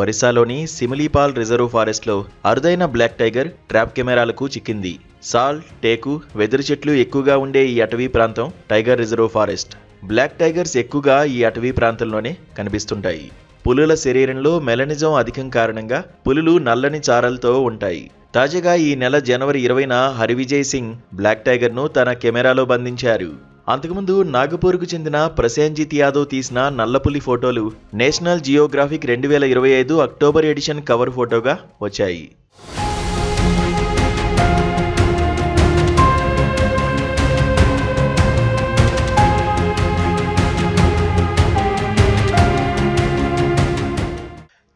ఒరిస్సాలోని సిమిలీపాల్ reserve ఫారెస్ట్లో అరుదైన black tiger trap కెమెరాలకు చిక్కింది. సాల్ టేకు వెదురు చెట్లు ఎక్కువగా ఉండే ఈ అటవీ ప్రాంతం tiger reserve forest. Black tigers ఎక్కువగా ఈ అటవీ ప్రాంతంలోనే కనిపిస్తుంటాయి. పులుల శరీరంలో మెలనిజం అధికం కారణంగా పులులు నల్లని చారలతో ఉంటాయి. తాజాగా ఈ నెల జనవరి ఇరవైన హరివిజయ్ సింగ్ బ్లాక్ టైగర్ను తన కెమెరాలో బంధించారు. అంతకుముందు నాగపూర్కు చెందిన ప్రసేంజిత్ యాదవ్ తీసిన నల్లపులి ఫోటోలు నేషనల్ జియోగ్రాఫిక్ రెండు వేల ఇరవై ఐదు అక్టోబర్ ఎడిషన్ కవర్ ఫోటోగా వచ్చాయి.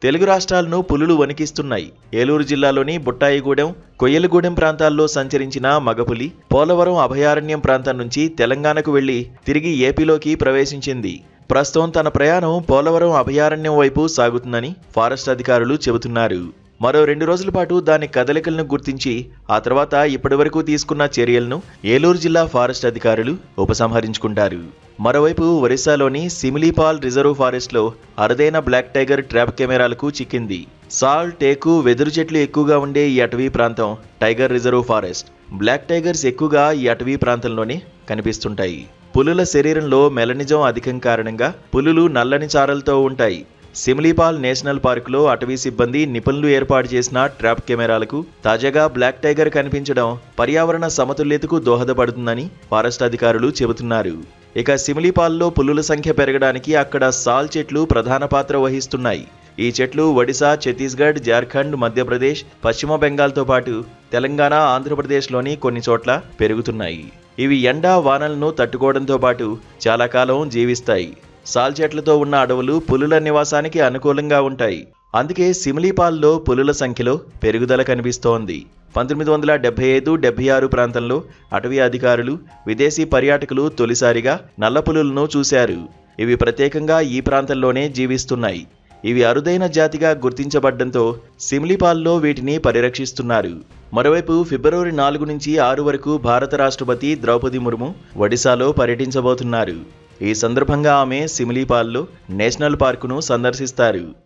తెలుగు రాష్ట్రాలను పులులు వణికిస్తున్నాయి. ఏలూరు జిల్లాలోని బుట్టాయిగూడెం కొయ్యలగూడెం ప్రాంతాల్లో సంచరించిన మగపులి పోలవరం అభయారణ్యం ప్రాంతం నుంచి తెలంగాణకు వెళ్ళి తిరిగి ఏపీలోకి ప్రవేశించింది. ప్రస్తుతం తన ప్రయాణం పోలవరం అభయారణ్యం వైపు సాగుతుందని ఫారెస్ట్ అధికారులు చెబుతున్నారు. మరో రెండు రోజుల పాటు దాని కదలికలను గుర్తించి ఆ తర్వాత ఇప్పటివరకు తీసుకున్న చర్యలను ఏలూరు జిల్లా ఫారెస్ట్ అధికారులు ఉపసంహరించుకుంటారు. మరోవైపు ఒరిస్సాలోని సిమిలీపాల్ రిజర్వ్ ఫారెస్ట్లో అరుదైన బ్లాక్ టైగర్ ట్రాప్ కెమెరాలకు చిక్కింది. సాల్ టేకు వెదురు చెట్లు ఎక్కువగా ఉండే ఈ అటవీ ప్రాంతం tiger reserve forest. Black tigers ఎక్కువగా ఈ అటవీ ప్రాంతంలోనే కనిపిస్తుంటాయి. పులుల శరీరంలో మెలనిజం అధికం కారణంగా పులులు నల్లని చారలతో ఉంటాయి. సిమ్లీపాల్ నేషనల్ పార్కులో అటవీ సిబ్బంది నిపుణులు ఏర్పాటు చేసిన ట్రాప్ కెమెరాలకు తాజాగా బ్లాక్ టైగర్ కనిపించడం పర్యావరణ సమతుల్యతకు దోహదపడుతుందని ఫారెస్ట్ అధికారులు చెబుతున్నారు. ఇక సిమిలీపాల్లో పులుల సంఖ్య పెరగడానికి అక్కడ సాల్ చెట్లు ప్రధాన పాత్ర వహిస్తున్నాయి. ఈ చెట్లు ఒడిశా ఛత్తీస్గఢ్ జార్ఖండ్ మధ్యప్రదేశ్ పశ్చిమ బెంగాల్తో పాటు తెలంగాణ ఆంధ్రప్రదేశ్లోని కొన్ని చోట్ల పెరుగుతున్నాయి. ఇవి ఎండా వానలను తట్టుకోవడంతో పాటు చాలా కాలం జీవిస్తాయి. సాల్ చెట్లతో ఉన్న అడవులు పులుల నివాసానికి అనుకూలంగా ఉంటాయి. అందుకే సిమిలీపాల్లో పులుల సంఖ్యలో పెరుగుదల కనిపిస్తోంది. పంతొమ్మిది వందల డెబ్బై ఐదు డెబ్బై ఆరు ప్రాంతంలో అటవీ అధికారులు విదేశీ పర్యాటకులు తొలిసారిగా నల్ల పులులను చూశారు. ఇవి ప్రత్యేకంగా ఈ ప్రాంతంలోనే జీవిస్తున్నాయి. ఇవి అరుదైన జాతిగా గుర్తించబడ్డంతో సిమ్లీపాల్లో వీటిని పరిరక్షిస్తున్నారు. మరోవైపు ఫిబ్రవరి నాలుగు నుంచి ఆరు వరకు భారత రాష్ట్రపతి ద్రౌపది ముర్ము ఒడిశాలో పర్యటించబోతున్నారు. ఈ సందర్భంగా ఆమె సిమిలీపాల్లో నేషనల్ పార్కును సందర్శిస్తారు.